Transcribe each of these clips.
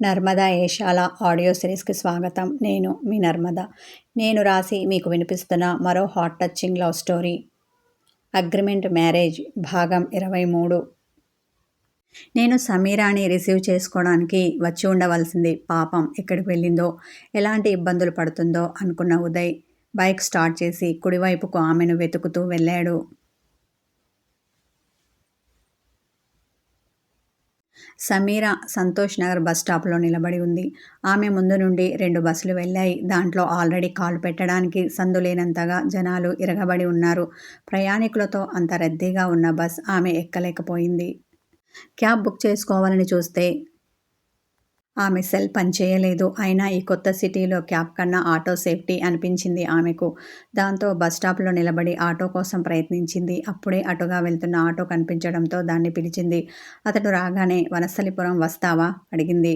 Narmada Eshala audio సిరీస్కి స్వాగతం. నేను మీ నర్మద. నేను రాసి మీకు వినిపిస్తున్న మరో heart touching love story. Agreement marriage భాగం ఇరవై మూడు. నేను సమీరాని రిసీవ్ చేసుకోవడానికి వచ్చి ఉండవలసింది పాపం ఎక్కడికి వెళ్ళిందో ఎలాంటి ఇబ్బందులు పడుతుందో అనుకున్న ఉదయ్ బైక్ స్టార్ట్ చేసి కుడివైపుకు ఆమెను వెతుకుతూ వెళ్ళాడు. సమీర సంతోష్ నగర్ బస్ స్టాప్లో నిలబడి ఉంది. ఆమె ముందు నుండి రెండు బస్సులు వెళ్ళాయి. దాంట్లో ఆల్రెడీ కాలు పెట్టడానికి సందులేనంతగా జనాలు ఇరగబడి ఉన్నారు. ప్రయాణికులతో అంత రద్దీగా ఉన్న బస్ ఆమె ఎక్కలేకపోయింది. క్యాబ్ బుక్ చేసుకోవాలని చూస్తే ఆమె సెల్ పనిచేయలేదు. అయినా ఈ కొత్త సిటీలో క్యాబ్ కన్నా ఆటో సేఫ్టీ అనిపించింది ఆమెకు. దాంతో బస్ స్టాప్లో నిలబడి ఆటో కోసం ప్రయత్నించింది. అప్పుడే అటుగా వెళ్తున్న ఆటో కనిపించడంతో దాన్ని పిలిచింది. అతడు రాగానే వనస్థలిపురం వస్తావా? అడిగింది.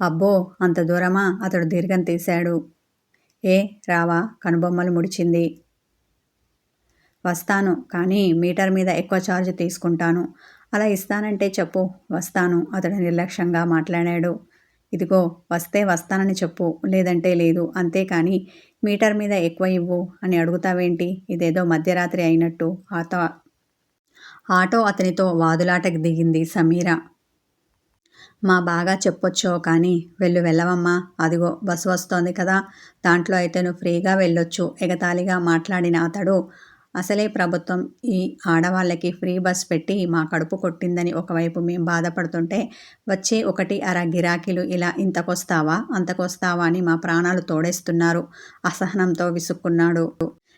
అబ్బో అంత దూరమా? అతడు దీర్ఘం తీశాడు. ఏ రావా? కనుబొమ్మలు ముడిచింది. వస్తాను కానీ మీటర్ మీద ఎక్కువ ఛార్జ్ తీసుకుంటాను. అలా ఇస్తానంటే చెప్పు వస్తాను. అతడు నిర్లక్ష్యంగా మాట్లాడాడు. ఇదిగో వస్తే వస్తానని చెప్పు లేదంటే లేదు అంతేకాని మీటర్ మీద ఎక్కువ ఇవ్వు అని అడుగుతావేంటి? ఇదేదో మధ్యరాత్రి అయినట్టు. ఆటో ఆటో అతనితో వాదులాటకు దిగింది సమీర. మా బాగా చెప్పొచ్చో కానీ వెళ్ళు వెళ్ళవమ్మా. అదిగో బస్సు వస్తోంది కదా. దాంట్లో అయితే నువ్వు ఫ్రీగా వెళ్ళొచ్చు. ఎగతాళిగా మాట్లాడిన అతడు అసలే ప్రభుత్వం ఈ ఆడవాళ్ళకి ఫ్రీ బస్ పెట్టి మా కడుపు కొట్టిందని ఒకవైపు మేము బాధపడుతుంటే వచ్చే ఒకటి అర గిరాకీలు ఇలా ఇంతకొస్తావా? అంతకొస్తావా? అని మా ప్రాణాలు తోడేస్తున్నారు. అసహనంతో విసుక్కున్నాడు.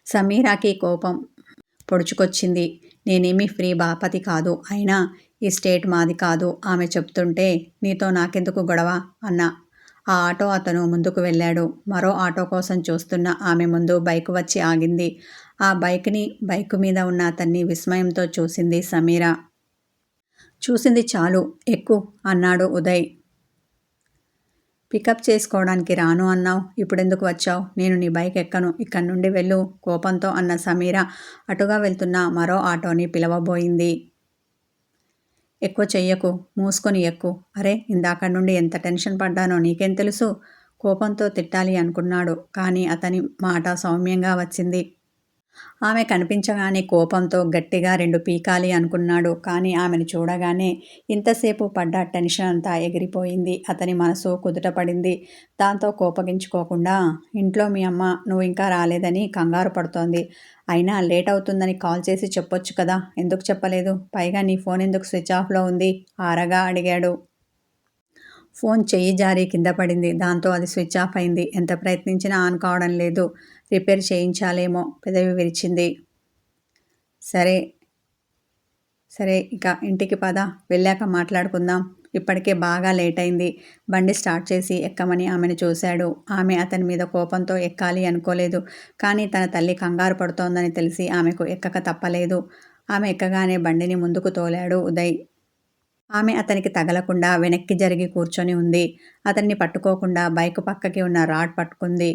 సమీరాకి కోపం పొడుచుకొచ్చింది. నేనేమీ ఫ్రీ బాపతి కాదు. అయినా ఈ స్టేట్ మాది కాదు. ఆమె చెప్తుంటే నీతో నాకెందుకు గొడవ? అన్న. ఆ ఆటో అతను ముందుకు వెళ్ళాడు. మరో ఆటో కోసం చూస్తున్న ఆమె ముందు బైక్ వచ్చి ఆగింది. ఆ బైక్ని బైక్ మీద ఉన్న అతన్ని విస్మయంతో చూసింది సమీర. చూసింది చాలు ఎక్కు అన్నాడు ఉదయ్. పికప్ చేసుకోవడానికి రాను అన్నావు ఇప్పుడెందుకు వచ్చావు? నేను నీ బైక్ ఎక్కను ఇక్కడి నుండి వెళ్ళు కోపంతో అన్న సమీర అటుగా వెళ్తున్న మరో ఆటోని పిలవబోయింది. ఎక్కువ చెయ్యకు మూసుకొని ఎక్కు. అరే ఇందాక నుండి ఎంత టెన్షన్ పడ్డానో నీకేం తెలుసు? కోపంతో తిట్టాలి అనుకున్నాడు కానీ అతని మాట సౌమ్యంగా వచ్చింది. ఆమె కనిపించగానే కోపంతో గట్టిగా రెండు పీకాలి అనుకున్నాడు. కానీ ఆమెను చూడగానే ఇంతసేపు పడ్డ టెన్షన్ అంతా ఎగిరిపోయింది. అతని మనసు కుదుటపడింది. దాంతో కోపగించుకోకుండా ఇంట్లో మీ అమ్మ నువ్వు ఇంకా రాలేదని కంగారు పడుతోంది. అయినా లేట్ అవుతుందని కాల్ చేసి చెప్పొచ్చు కదా? ఎందుకు చెప్పలేదు? పైగా నీ ఫోన్ ఎందుకు స్విచ్ ఆఫ్లో ఉంది? ఆరగా అడిగాడు. ఫోన్ చెయ్యి జారి కింద పడింది. దాంతో అది స్విచ్ ఆఫ్ అయింది. ఎంత ప్రయత్నించినా ఆన్ కావడం లేదు. రిపేర్ చేయించాలేమో పెదవి విరిచింది. సరే సరే ఇక ఇంటికి పద. వెళ్ళాక మాట్లాడుకుందాం. ఇప్పటికే బాగా లేట్ అయింది. బండి స్టార్ట్ చేసి ఎక్కమని ఆమెను చూశాడు. ఆమె అతని మీద కోపంతో ఎక్కాలి అనుకోలేదు. కానీ తన తల్లి కంగారు పడుతోందని తెలిసి ఆమెకు ఎక్కక తప్పలేదు. ఆమె ఎక్కగానే బండిని ముందుకు తోలాడు ఉదయ్. ఆమె అతనికి తగలకుండా వెనక్కి జరిగి కూర్చొని ఉంది. అతన్ని పట్టుకోకుండా బైక్ పక్కకి ఉన్న రాడ్ పట్టుకుంది.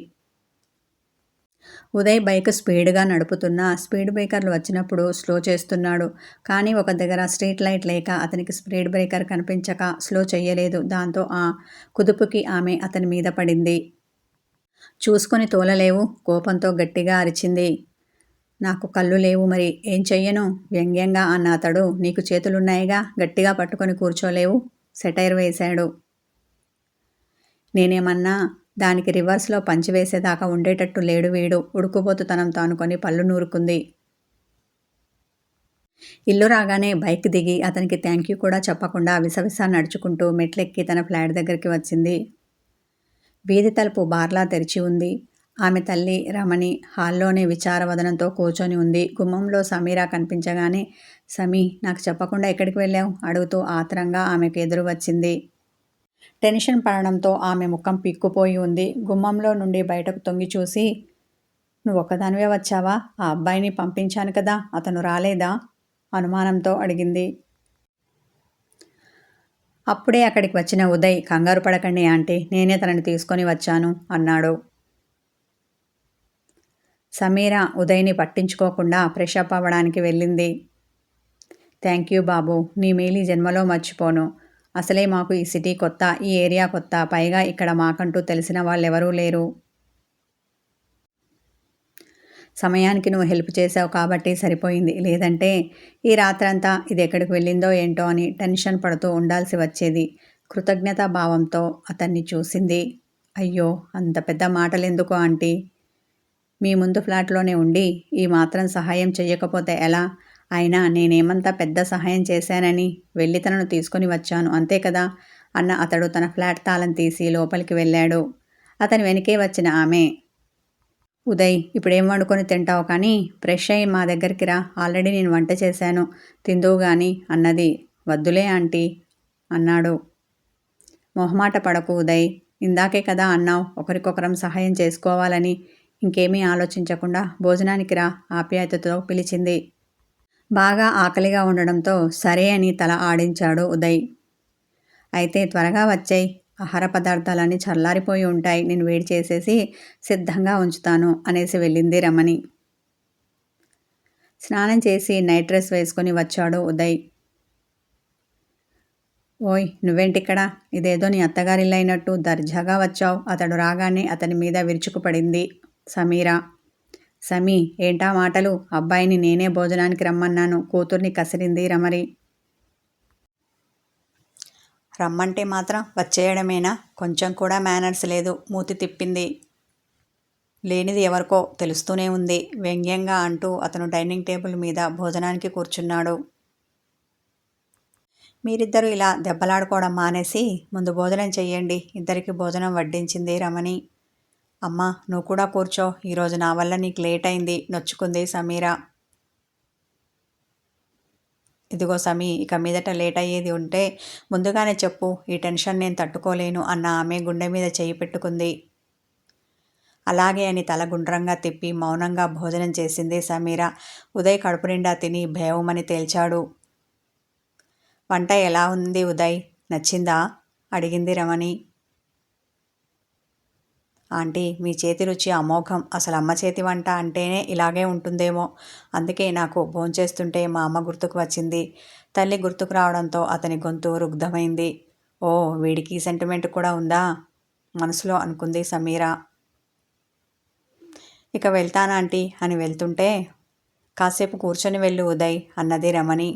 ఉదయ్ బైక్ స్పీడ్గా నడుపుతున్నా స్పీడ్ బ్రేకర్లు వచ్చినప్పుడు స్లో చేస్తున్నాడు. కానీ ఒక దగ్గర స్ట్రీట్ లైట్ లేక అతనికి స్పీడ్ బ్రేకర్ కనిపించక స్లో చేయలేదు దాంతో ఆ కుదుపుకి ఆమె అతని మీద పడింది. చూసుకొని తోలలేవు. కోపంతో గట్టిగా అరిచింది. నాకు కళ్ళు లేవు మరి ఏం చెయ్యను? వ్యంగ్యంగా అన్న అతడు నీకు చేతులున్నాయిగా? గట్టిగా పట్టుకొని కూర్చోలేవు? సెటైర్ వేశాడు. నేనేమన్నా దానికి రివర్స్లో పంచివేసేదాకా ఉండేటట్టు లేడు వీడు. ఉడుకుపోతుతనంతో అనుకొని పళ్ళు నూరుకుంది. ఇల్లు రాగానే బైక్ దిగి అతనికి థ్యాంక్ యూ కూడా చెప్పకుండా విసవిస నడుచుకుంటూ మెట్లెక్కి తన ఫ్లాట్ దగ్గరికి వచ్చింది. వీధి తలుపు బార్లా తెరిచి ఉంది. ఆమె తల్లి రమణి హాల్లోనే విచారవదనంతో కూర్చొని ఉంది. గుమ్మంలో సమీరా కనిపించగానే సమీ నాకు చెప్పకుండా ఎక్కడికి వెళ్ళావు? అడుగుతూ ఆత్రంగా ఆమెకు ఎదురు వచ్చింది. టెన్షన్ పడడంతో ఆమె ముఖం పిక్కుపోయి ఉంది. గుమ్మంలో నుండి బయటకు తొంగి చూసి నువ్వు ఒక్కదానివే వచ్చావా? ఆ అబ్బాయిని పంపించాను కదా అతను రాలేదా? అనుమానంతో అడిగింది. అప్పుడే అక్కడికి వచ్చిన ఉదయ్ కంగారు పడకండి ఆంటీ నేనే తనని తీసుకొని వచ్చాను అన్నాడు. సమీర ఉదయ్ని పట్టించుకోకుండా ఫ్రెషప్ అవ్వడానికి వెళ్ళింది. థ్యాంక్ యూ బాబు నీ మేలి జన్మలో మర్చిపోను. అసలే మాకు ఈ సిటీ కొత్త ఈ ఏరియా కొత్త పైగా ఇక్కడ మాకంటూ తెలిసిన వాళ్ళెవరూ లేరు. సమయానికి నువ్వు హెల్ప్ చేసావు కాబట్టి సరిపోయింది. లేదంటే ఈ రాత్రంతా ఇది ఎక్కడికి వెళ్ళిందో ఏంటో అని టెన్షన్ పడుతూ ఉండాల్సి వచ్చేది. కృతజ్ఞతా భావంతో అతన్ని చూసింది. అయ్యో అంత పెద్ద మాటలెందుకు ఆంటీ? మీ ముందు ఫ్లాట్లోనే ఉండి ఈ మాత్రం సహాయం చెయ్యకపోతే ఎలా? అయినా నేనేమంతా పెద్ద సహాయం చేశానని వెళ్ళి తనను తీసుకొని వచ్చాను అంతే కదా? అన్న అతడు తన ఫ్లాట్ తాళం తీసి లోపలికి వెళ్ళాడు. అతని వెనకే వచ్చిన ఆమె ఉదయ్ ఇప్పుడేం వండుకొని తింటావు కానీ ఫ్రెష్ అయ్యి మా దగ్గరికి రా. ఆల్రెడీ నేను వంట చేశాను. తిందువు గాని అన్నది. వద్దులే ఆంటీ అన్నాడు. మొహమాట పడకు ఉదయ్. ఇందాకే కదా అన్నావు ఒకరికొకరం సహాయం చేసుకోవాలని. ఇంకేమీ ఆలోచించకుండా భోజనానికి రా ఆప్యాయతతో పిలిచింది. బాగా ఆకలిగా ఉండడంతో సరే అని తల ఆడించాడు ఉదయ్. అయితే త్వరగా వచ్చాయి ఆహార పదార్థాలన్నీ చల్లారిపోయి ఉంటాయి నేను వేడి చేసేసి సిద్ధంగా ఉంచుతాను అనేసి వెళ్ళింది రమణి. స్నానం చేసి నైట్ డ్రెస్ వేసుకొని వచ్చాడు ఉదయ్. ఓయ్ నువ్వేంటిక్కడ? ఇదేదో నీ అత్తగారిల్లైనట్టు దర్జాగా వచ్చావు. అతడు రాగానే అతని మీద విరుచుకుపడింది సమీరా. సమీ ఏంటా మాటలు? అబ్బాయిని నేనే భోజనానికి రమ్మన్నాను. కూతుర్ని కసిరింది రమరి. రమ్మంటే మాత్రం వచ్చేయడమేనా? కొంచెం కూడా మేనర్స్ లేదు. మూతి తిప్పింది. లేనిది ఎవరికో తెలుస్తూనే ఉంది. వ్యంగ్యంగా అంటూ అతను డైనింగ్ టేబుల్ మీద భోజనానికి కూర్చున్నాడు. మీరిద్దరూ ఇలా దెబ్బలాడుకోవడం మానేసి ముందు భోజనం చెయ్యండి. ఇద్దరికి భోజనం వడ్డించింది రమణి. అమ్మా నువ్వు కూడా కూర్చో. ఈరోజు నా వల్ల నీకు లేట్ అయింది. నొచ్చుకుంది సమీరా. ఇదిగో సమీ ఇక మీదట లేట్ అయ్యేది ఉంటే ముందుగానే చెప్పు. ఈ టెన్షన్ నేను తట్టుకోలేను అన్న ఆమె గుండె మీద చేయి పెట్టుకుంది. అలాగే అని తల గుండ్రంగా తిప్పి మౌనంగా భోజనం చేసింది సమీరా. ఉదయ్ కడుపు నిండా తిని భేవమని తేల్చాడు. వంట ఎలా ఉంది ఉదయ్? నచ్చిందా? అడిగింది రమణి. ఆంటీ మీ చేతి రుచి అమోఘం. అసలు అమ్మ చేతి వంట అంటేనే ఇలాగే ఉంటుందేమో. అందుకే నాకు భోంచేస్తుంటే మా అమ్మ గుర్తుకు వచ్చింది. తల్లి గుర్తుకు రావడంతో అతని గొంతు రుగ్ధమైంది. ఓ వీడికి సెంటిమెంట్ కూడా ఉందా? మనసులో అనుకుంది సమీరా. ఇక వెళ్తానాంటీ అని వెళ్తుంటే కాసేపు కూర్చొని వెళ్ళు ఉదయ్ అన్నది రమణి.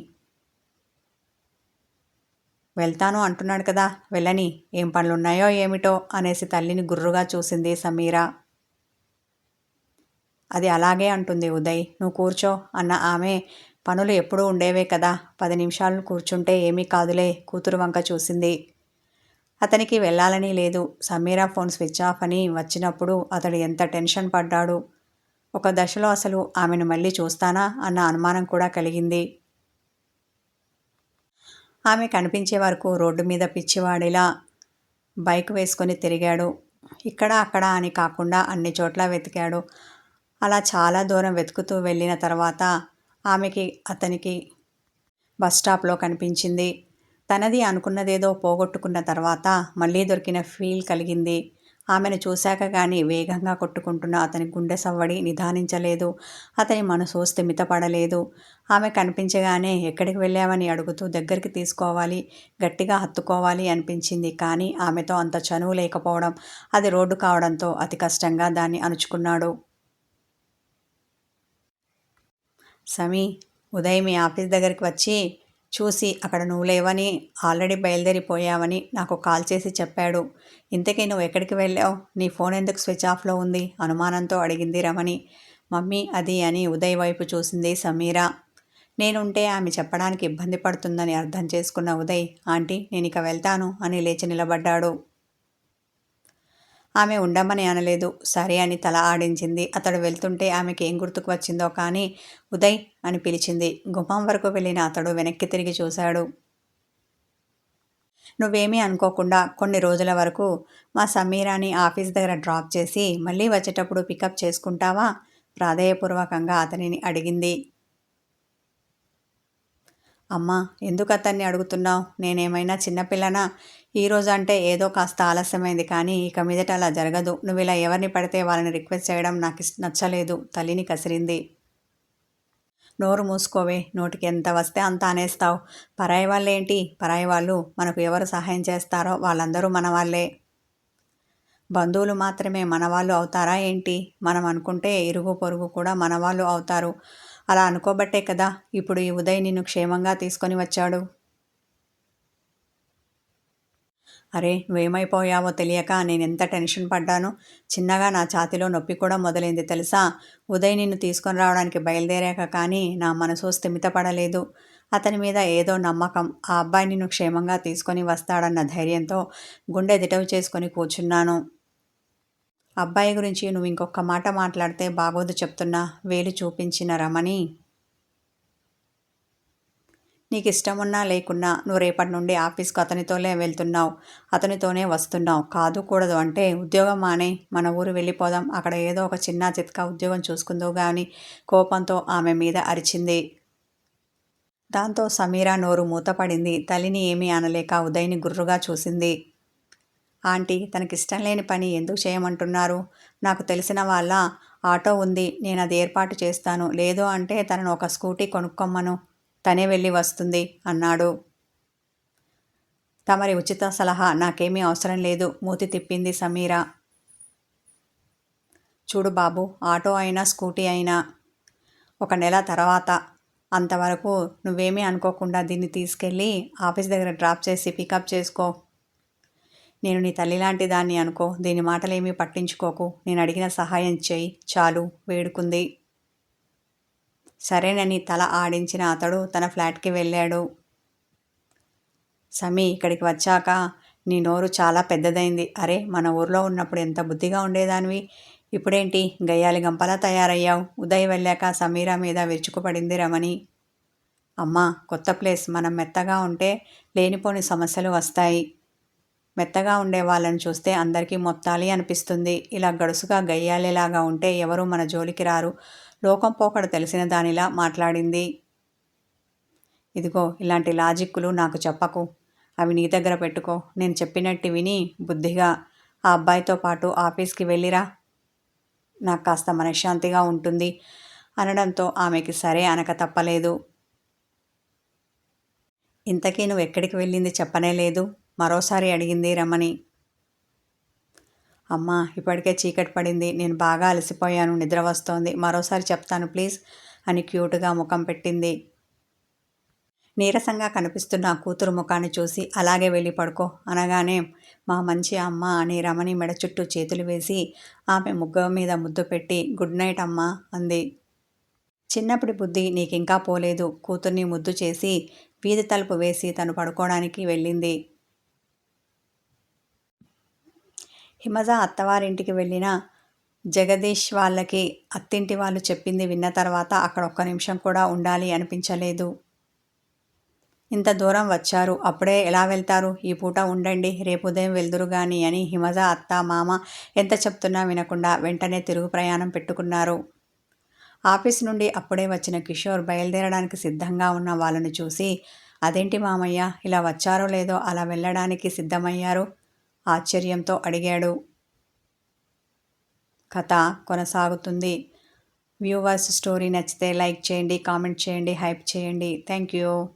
వెళ్తాను అంటున్నాడు కదా వెళ్ళని. ఏం పనులున్నాయో ఏమిటో అనేసి తల్లిని గుర్రుగా చూసింది సమీరా. అది అలాగే అంటుంది ఉదయ్. నువ్వు కూర్చో అన్న ఆమె. పనులు ఎప్పుడూ ఉండేవే కదా పది నిమిషాలు కూర్చుంటే ఏమీ కాదులే కూతురు వంక చూసింది. అతనికి వెళ్ళాలని లేదు. సమీరా ఫోన్ స్విచ్ ఆఫ్ అని వచ్చినప్పుడు అతడు ఎంత టెన్షన్ పడ్డాడు. ఒక దశలో అసలు ఆమెను మళ్ళీ చూస్తానా అన్న అనుమానం కూడా కలిగింది. ఆమె కనిపించే వరకు రోడ్డు మీద పిచ్చివాడిలా బైక్ వేసుకొని తిరిగాడు. ఇక్కడ అక్కడ అని కాకుండా అన్ని చోట్ల వెతికాడు. అలా చాలా దూరం వెతుకుతూ వెళ్ళిన తర్వాత ఆమెకి అతనికి బస్ స్టాప్లో కనిపించింది. తనది అనుకున్నదేదో పోగొట్టుకున్న తర్వాత మళ్ళీ దొరికిన ఫీల్ కలిగింది. ఆమెను చూశాక కానీ వేగంగా కొట్టుకుంటున్న అతని గుండె సవ్వడి నిదానించలేదు అతని మనసు స్థిమితపడలేదు. ఆమె కనిపించగానే ఎక్కడికి వెళ్ళామని అడుగుతూ దగ్గరికి తీసుకోవాలి గట్టిగా హత్తుకోవాలి అనిపించింది. కానీ ఆమెతో అంత చనువు లేకపోవడం అది రోడ్డు కావడంతో అతి కష్టంగా దాన్ని అణుచుకున్నాడు. సమీ ఉదయం మీ ఆఫీస్ దగ్గరికి వచ్చి చూసి అక్కడ నువ్వు లేవని ఆల్రెడీ బయలుదేరిపోయావని నాకు కాల్ చేసి చెప్పాడు. ఇంతకీ నువ్వు ఎక్కడికి వెళ్ళావు? నీ ఫోన్ ఎందుకు స్విచ్ ఆఫ్లో ఉంది? అనుమానంతో అడిగింది రమణి. మమ్మీ అది అని ఉదయ్ వైపు చూసింది సమీరా. నేనుంటే ఆమె చెప్పడానికి ఇబ్బంది పడుతుందని అర్థం చేసుకున్న ఉదయ్ ఆంటీ నేను ఇక వెళ్తాను అని లేచి నిలబడ్డాడు. ఆమె ఉండమని అనలేదు. సరే అని తల ఆడించింది. అతడు వెళ్తుంటే ఆమెకి ఏం గుర్తుకు వచ్చిందో కానీ ఉదయ్ అని పిలిచింది. గుమ్మం వరకు వెళ్ళిన అతడు వెనక్కి తిరిగి చూశాడు. నువ్వేమీ అనుకోకుండా కొన్ని రోజుల వరకు మా సమీరాని ఆఫీస్ దగ్గర డ్రాప్ చేసి మళ్ళీ వచ్చేటప్పుడు పికప్ చేసుకుంటావా? ప్రాధేయపూర్వకంగా అతనిని అడిగింది. అమ్మా ఎందుకు అతన్ని అడుగుతున్నావు? నేనేమైనా చిన్నపిల్లనా ఈరోజు అంటే ఏదో కాస్త ఆలస్యమైంది కానీ ఇక మీదట అలా జరగదు. నువ్వు ఇలా ఎవరిని పడితే వాళ్ళని రిక్వెస్ట్ చేయడం నాకు నచ్చలేదు. తల్లిని కసిరింది. నోరు మూసుకోవే. నోటికి ఎంత వస్తే అంత అనేస్తావు. పరాయి వాళ్ళు ఏంటి పరాయి వాళ్ళు మనకు ఎవరు సహాయం చేస్తారో వాళ్ళందరూ మన వాళ్ళే. బంధువులు మాత్రమే మనవాళ్ళు అవుతారా ఏంటి? మనం అనుకుంటే ఇరుగు పొరుగు కూడా మనవాళ్ళు అవుతారు. అలా అనుకోబట్టే కదా ఇప్పుడు ఈ ఉదయ్ నిన్ను క్షేమంగా తీసుకొని వచ్చాడు. అరే నువ్వేమైపోయావో తెలియక నేను ఎంత టెన్షన్ పడ్డాను. చిన్నగా నా ఛాతిలో నొప్పి కూడా మొదలైంది తెలుసా? ఉదయ్ నిన్ను తీసుకొని రావడానికి బయలుదేరాక కానీ నా మనసు స్థిమితపడలేదు. అతని మీద ఏదో నమ్మకం. ఆ అబ్బాయి నిన్ను క్షేమంగా తీసుకొని వస్తాడన్న ధైర్యంతో గుండె దిటవు చేసుకొని కూర్చున్నాను. అబ్బాయి గురించి నువ్వు ఇంకొక మాట మాట్లాడితే బాగోదు చెప్తున్నా. వేలు చూపించిన రమణి. నీకు ఇష్టమున్నా లేకున్నా నువ్వు రేపటి నుండి ఆఫీస్కి అతనితోనే వెళ్తున్నావు. అతనితోనే వస్తున్నావు. కాదు కూడదు అంటే ఉద్యోగం మానే మన ఊరు వెళ్ళిపోదాం. అక్కడ ఏదో ఒక చిన్న చిత్క ఉద్యోగం చూసుకుందో కానీ కోపంతో ఆమె మీద అరిచింది. దాంతో సమీరా నోరు మూతపడింది. తల్లిని ఏమీ అనలేక ఉదయ్ని గుర్రుగా చూసింది. ఆంటీ తనకిష్టం లేని పని ఎందుకు చేయమంటున్నారు? నాకు తెలిసిన వాళ్ళ ఆటో ఉంది. నేను అది ఏర్పాటు చేస్తాను. లేదు అంటే తనను ఒక స్కూటీ కొనుక్కొమ్మను. తనే వెళ్ళి వస్తుంది అన్నాడు. తమరి ఉచిత సలహా నాకేమీ అవసరం లేదు మూతి తిప్పింది సమీర. చూడు బాబు ఆటో అయినా స్కూటీ అయినా ఒక నెల తర్వాత అంతవరకు నువ్వేమీ అనుకోకుండా దీన్ని తీసుకెళ్ళి ఆఫీస్ దగ్గర డ్రాప్ చేసి పికప్ చేసుకో. నేను నీ తల్లి లాంటి దాన్ని అనుకో దీని మాటలేమీ పట్టించుకోకు. నేను అడిగిన సహాయం చేయి చాలు వేడుకుంది. సరేనని తల ఆడించిన అతడు తన ఫ్లాట్కి వెళ్ళాడు. సమీ ఇక్కడికి వచ్చాక నీ నోరు చాలా పెద్దదైంది. అరే మన ఊర్లో ఉన్నప్పుడు ఎంత బుద్ధిగా ఉండేదానివి? ఇప్పుడేంటి? గయ్యాలి గంపలా తయారయ్యావు. ఉదయ్ వెళ్ళాక సమీరా మీద విరుచుకుపడింది రమణి. అమ్మా కొత్త ప్లేస్. మనం మెత్తగా ఉంటే లేనిపోని సమస్యలు వస్తాయి. మెత్తగా ఉండే వాళ్ళని చూస్తే అందరికీ మొత్తాలి అనిపిస్తుంది. ఇలా గడుసుగా గయ్యాలేలాగా ఉంటే ఎవరు మన జోలికి రారు. లోకం పోకడ తెలిసిన దానిలా మాట్లాడింది. ఇదిగో ఇలాంటి లాజిక్కులు నాకు చెప్పకు. అవి నీ దగ్గర పెట్టుకో. నేను చెప్పినట్టు విని బుద్ధిగా ఆ అబ్బాయితో పాటు ఆఫీస్కి వెళ్ళిరా. నాకు కాస్త మనశ్శాంతిగా ఉంటుంది అనడంతో ఆమెకి సరే అనక తప్పలేదు. ఇంతకీ నువ్వు ఎక్కడికి వెళ్ళింది చెప్పనే లేదు. మరోసారి అడిగింది రమణి. అమ్మా ఇప్పటికే చీకటి పడింది. నేను బాగా అలసిపోయాను. నిద్ర వస్తోంది. మరోసారి చెప్తాను ప్లీజ్ అని క్యూట్గా ముఖం పెట్టింది. నీరసంగా కనిపిస్తున్న కూతురు ముఖాన్ని చూసి అలాగే వెళ్ళి పడుకో అనగానే మా మంచి అమ్మ అని రమణి మెడ చుట్టూ చేతులు వేసి ఆమె ముగ్గ మీద ముద్దు పెట్టి గుడ్ నైట్ అమ్మ అంది. చిన్నప్పటి బుద్ధి నీకింకా పోలేదు. కూతుర్ని ముద్దు చేసి వీధి తలుపు వేసి తను పడుకోవడానికి వెళ్ళింది. హిమజ అత్తవారింటికి వెళ్ళిన జగదీష్ వాళ్ళకి అత్తింటి వాళ్ళు చెప్పింది విన్న తర్వాత అక్కడ ఒక్క నిమిషం కూడా ఉండాలి అనిపించలేదు. ఇంత దూరం వచ్చారు. అప్పుడే ఎలా వెళ్తారు? ఈ పూట ఉండండి రేపు ఉదయం వెళ్దురు గాని అని హిమజ అత్త మామ ఎంత చెప్తున్నా వినకుండా వెంటనే తిరుగు ప్రయాణం పెట్టుకున్నారు. ఆఫీస్ నుండి అప్పుడే వచ్చిన కిషోర్ బయలుదేరడానికి సిద్ధంగా ఉన్న వాళ్ళని చూసి అదేంటి మామయ్య ఇలా వచ్చారో లేదో అలా వెళ్ళడానికి సిద్ధమయ్యారు? ఆశ్చర్యంతో అడిగాడు. కథ కొనసాగుతుంది. వ్యూవర్స్ స్టోరీ నచ్చితే లైక్ చేయండి కామెంట్ చేయండి హైప్ చేయండి. Thank you.